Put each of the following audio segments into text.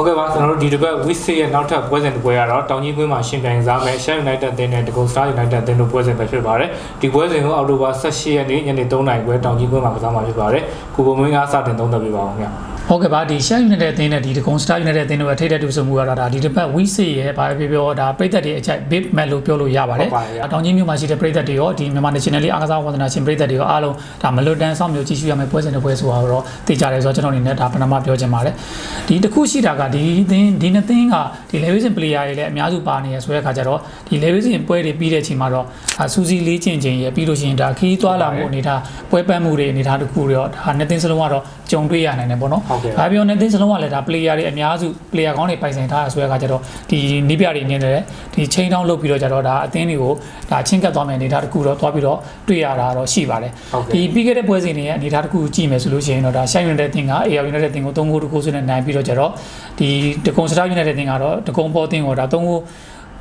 ဟုတ်ကဲ့ပါကျွန်တော်တို့ဒီတစ်ပတ် week 6ရဲ့နောက်ထပ်ပွဲစဉ်တစ်ပွဲကတော့တောင်ကြီးကွင်းမှာရှင်ပြိုင်စားမယ် Sheffield United အသင်းနဲ့ Degol Star United အသင်းတို့ပွဲစဉ်ပဲဖြစ်ပါတယ်ဒီပွဲစဉ်ကိုအောက်တိုဘာ18ရက်နေ့ညနေ3:00နာရီပွဲတောင်ကြီးကွင်းမှာကစားမှာဖြစ်ပါတယ်ကိုကိုမင်းကစတင်သုံးသပ်ပေးပါအောင်ခင်ဗျာ ဟုတ်ကဲ့ပါဒီ Shell United အသင်းနဲ့ဒီတကုံ Star United အသင်းတို့ရဲ့ထိပ်တဲ့တူဆုံမှုကတော့ဒါဒီတစ်ပတ် week 6ရဲ့ဘာပဲပြောပြောဒါပြည်သက်တွေအချိုက် big match လို့ပြောလို့ရပါတယ်။တောင်ကြီးမြို့မှာရှိတဲ့ပြည်သက်တွေရောဒီမြန်မာ National League အားကစားဝန်ထမ်းရှင်ပြည်သက်တွေရောအားလုံးဒါမလွတ်တမ်းဆောင်မျိုးကြည့်ရှုရမယ့်ပွဲစဉ်တစ်ပွဲဆိုတာတော့သိကြတယ်ဆိုတော့ကျွန်တော်အနေနဲ့ဒါပထမပြောချင်ပါတယ်။ဒီတစ်ခုရှိတာကဒီအသင်းဒီနှစ်သင်းကဒီ level စဉ် player တွေလည်းအများစုပါနေရဆိုတဲ့အခါကျတော့ဒီ level စဉ်ပွဲတွေပြီးတဲ့အချိန်မှာတော့စူးစီးလေးကျင့်ခြင်းရပြီးလို့ရှိရင်ဒါခီးသွားလာမှုအနေထားပွဲပတ်မှုတွေအနေထားတစ်ခုတွေရောဒါနှစ်သင်းစလုံးကတော့ကြုံတွေ့ရနိုင်တယ်ပေါ့နော်ဟုတ်ကဲ့ဒါပြောနေတဲ့စလုံးကလည်းဒါ player တွေအများစု player ကောင်းတွေပိုင်ဆိုင်ထားရဆိုတဲ့အခါကျတော့ဒီနီးပြတွေနေတယ်ဒီ chain down လုပ်ပြီးတော့ကျတော့ဒါအသင်းတွေကိုဒါချင်းကပ်သွားမယ်အနေထားတစ်ခုတော့သွားပြီးတော့တွေ့ရတာတော့ရှိပါတယ်ဟုတ်ကဲ့ဒီပြီးခဲ့တဲ့ပွဲစဉ်တွေရဲ့အနေထားတစ်ခုကြည့်မယ်ဆိုလို့ရှိရင်တော့ဒါ Shine United တင်က AR United တင်ကို3ဂိုးတကိုးစွနဲ့နိုင်ပြီးတော့ကျတော့ဒီတကုံ Star United တင်ကတော့တကုံပေါ်တင်ကိုဒါ3ဂိုး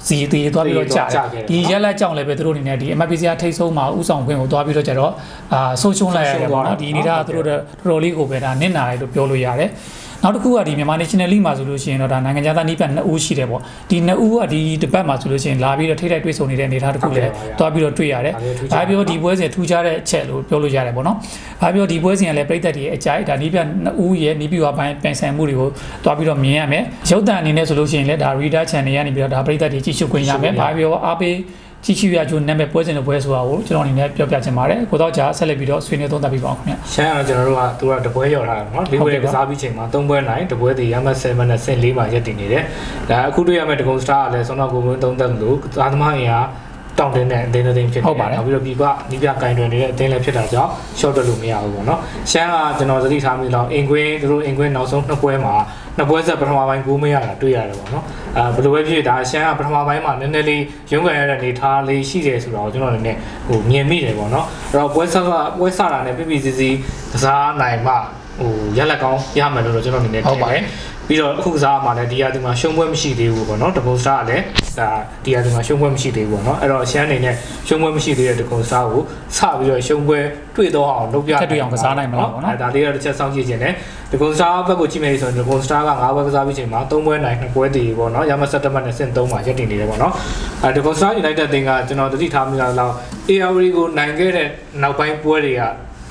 စီတီသွားပြီးတော့ကြာတယ်ဒီရက်လက်ကြောင့်လည်းပဲသူတို့အနေနဲ့ဒီ MPC ထိတ်ဆုံးမှာဥဆောင်ခွင့်ကိုသွားပြီးတော့ကျတော့အာဆုံးရှုံးလိုက်ရတယ်ပေါ့နော်ဒီအနေထားကသူတို့တော်တော်လေးကိုပဲဒါနစ်နာတယ်လို့ပြောလို့ရတယ် နောက်တစ်ခုကဒီမြန်မာ National League မှာဆိုလို့ရှိရင်တော့ဒါနိုင်ငံခြားသားနီးပတ်2ဦးရှိတယ်ပေါ့ဒီ2ဦးကဒီတစ်ပတ်မှာဆိုလို့ရှိရင်လာပြီးတော့ထိတိုက်တွေ့ဆုံနေတဲ့အနေအထားတစ်ခုလည်းတွားပြီးတော့တွေ့ရတယ်ဒါပြောဒီပွဲစဉ်ထူးခြားတဲ့အချက်လို့ပြောလို့ရတယ်ပေါ့နော်ဒါပြောဒီပွဲစဉ်ကလည်းပြည်သက်တွေအကြိုက်ဒါနီးပတ်2ဦးရဲ့နီးပြီးတော့ပိုင်းပင်ဆိုင်မှုတွေကိုတွားပြီးတော့မြင်ရမယ်ရုပ်သံအနေနဲ့ဆိုလို့ရှိရင်လည်းဒါ reader channel ကနေပြီးတော့ဒါပြည်သက်တွေကြည့်ရှုခွင့်ရမယ်ဘာပြောအားပေး ကြည့်ရှုရကြိုနာမည်ပွဲစဉ်တဲ့ပွဲဆိုတာကိုကျွန်တော်အနေနဲ့ပြောပြချင်ပါတယ်ကိုတော့ကြာဆက်လက်ပြီးတော့ဆွေးနွေးသုံးသပ်ပြီးပါအောင်ခင်ဗျရှမ်းကတော့ကျွန်တော်တို့ကသူကတပွဲရောက်ထားတယ်နော်လေးပွဲကစားပြီးချိန်မှာ၃ပွဲနိုင်တပွဲတည်ရမတ်7နဲ့ဆင့်4မှာရက်တည်နေတယ်ဒါအခုတွေ့ရမယ့်ဒဂုံစတာကလည်းဆောင်းတော့ကိုမင်းသုံးသပ်လို့သာသမားအင်အား တောင်းတင်းတဲ့အသင်းအသင်းဖြစ်နေတယ်နောက်ပြီးတော့ပြပနီးပြကင်တွင်နေတဲ့အသင်းလည်းဖြစ်တာကြောင့် short တက်လို့မရဘူးပေါ့နော်ရှမ်းကကျွန်တော်သတိထားမိတော့အင်ကွင်းသူတို့အင်ကွင်းနောက်ဆုံးနှစ်ပွဲမှာနှစ်ပွဲဆက်ပထမပိုင်းကိုမရတာတွေ့ရတယ်ပေါ့နော်အဲဘယ်လိုပဲဖြစ်ဒါရှမ်းကပထမပိုင်းမှာနည်းနည်းလေးရုန်းကန်ရတဲ့အနေထားလေးရှိတယ်ဆိုတော့ကျွန်တော်လည်းဟိုမြင်မိတယ်ပေါ့နော်အဲ့တော့ပွဲဆက်ကပွဲဆတာနဲ့ပြပြစီစီကစားနိုင်မှဟိုရက်လက်ကောင်းရမယ်လို့တော့ကျွန်တော်အနေနဲ့ထင်ပါတယ် ပြီးတော့အခုကစားမှာလည်းဒီဟာဒီမှာရှုံးပွဲမရှိသေးဘူးပေါ့နော်တကုံစတာကလည်းဒါဒီဟာဒီမှာရှုံးပွဲမရှိသေးဘူးပေါ့နော်အဲ့တော့ရှမ်းအနေနဲ့ရှုံးပွဲမရှိသေးတဲ့တကုံစတာကိုစပြီးတော့ရှုံးပွဲတွေ့တော့အောင်လုပ်ပြထပ်တွေ့အောင်ကစားနိုင်မလားပေါ့နော်ဒါလေးတော့တစ်ချက်စောင့်ကြည့်ခြင်းနဲ့ဒဂွန်စတာဘက်ကိုကြည့်မယ်ဆိုရင်ဒဂွန်စတာက9ပွဲကစားပြီးချိန်မှာ3ပွဲနိုင်2ပွဲတည်ပေါ့နော်ရမတ်7မှတ်နဲ့ဆင့်3မှာရပ်တည်နေတယ်ပေါ့နော်အဲဒဂွန်စတာ United တင်ကကျွန်တော်တတိထားမိတာလောက် ARD ကိုနိုင်ခဲ့တဲ့နောက်ပိုင်းပွဲတွေက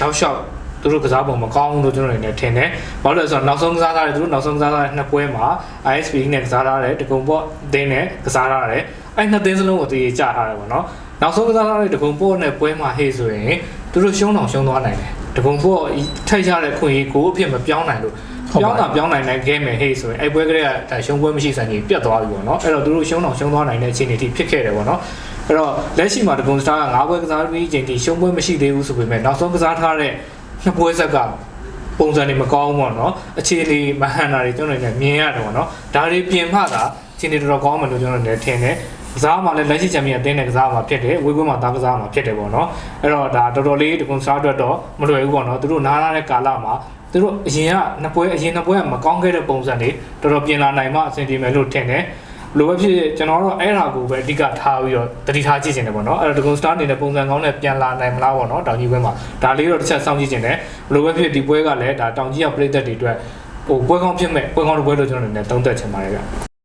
တောက်လျှောက် သူတို့ကစားပုံမကောင်းဘူးလို့ကျွန်တော်အနေနဲ့ထင်တယ်။ဘာလို့လဲဆိုတော့နောက်ဆုံးကစားထားတယ်သူတို့နောက်ဆုံးကစားထားတဲ့နှစ်ပွဲမှာ ISP နဲ့ကစားထားတယ်တကုံပေါ့အသင်းနဲ့ကစားထားတယ်။အဲ့နှစ်သင်းစလုံးကိုတည်ကြထားတယ်ပေါ့နော်။နောက်ဆုံးကစားထားတဲ့တကုံပေါ့နဲ့ပွဲမှာဟေ့ဆိုရင်သူတို့ရှုံးအောင်ရှုံးသွားနိုင်တယ်။တကုံပေါ့ထိုက်ရတဲ့ခွင့်ရေးကိုအဖြစ်မပြောင်းနိုင်လို့ဟုတ်ပါပြောင်းတာပြောင်းနိုင်နိုင်ခဲ့မယ်ဟေ့ဆိုရင်အဲ့ပွဲကလေးကဒါရှုံးပွဲမရှိဆိုင်ကြီးပြတ်သွားပြီပေါ့နော်အဲ့တော့သူတို့ရှုံးအောင်ရှုံးသွားနိုင်တဲ့အခြေအနေထိဖြစ်ခဲ့တယ်ပေါ့နော်အဲ့တော့လက်ရှိမှာဒဂွန်စတာက၅ပွဲကစားပြီးချိန်ထိရှုံးပွဲမရှိသေးဘူးဆိုပေမဲ့နောက်ဆုံးကစားထားတဲ့ နှစ်ပွဲဆက်ကပုံစံတွေမကောင်းဘူးပေါ့နော်အခြေအနေမဟန်တာတွေကျွန်တော်တို့လည်းမြင်ရတယ်ပေါ့နော်ဒါတွေပြင်မှသာအခြေအနေတော်တော်ကောင်းမယ်လို့ကျွန်တော်လည်းထင်တယ်ကစားမှလည်းလက်ရှိချန်ပီယံအသင်းနဲ့ကစားမှာဖြစ်တယ်ဝေးပွဲမှာသားကစားမှာဖြစ်တယ်ပေါ့နော်အဲ့တော့ဒါတော်တော်လေးဒဂွန်စတာအတွက်တော့မလွယ်ဘူးပေါ့နော်သူတို့နားရတဲ့ကာလမှာသူတို့အရင်ကနှစ်ပွဲအရင်နှစ်ပွဲကမကောင်းခဲ့တဲ့ပုံစံတွေတော်တော်ပြင်လာနိုင်မှအဆင်ပြေမယ်လို့ထင်တယ်။ လိုပဲဖြစ်ဖြစ်ကျွန်တော်တို့အဲ့ဒါကိုပဲအဓိကထားပြီးတော့တတိထားကြည့်နေတယ်ပေါ့နော်။အဲ့တော့ဒဂွန်စတာအနေနဲ့ပုံစံကောင်းနဲ့ပြန်လာနိုင်မလားပေါ့နော်။တောင်ကြီးပွဲမှာဒါလေးတော့တစ်ချက်စောင့်ကြည့်နေတယ်။လိုပဲဖြစ်ဖြစ်ဒီပွဲကလည်းဒါတောင်ကြီးရပြည်သက်တွေအတွက်ဟိုပွဲကောင်းဖြစ်မဲ့ပွဲကောင်းတဲ့ပွဲလို့ကျွန်တော်အနေနဲ့သုံးသပ်ချင်ပါတယ်ဗျ။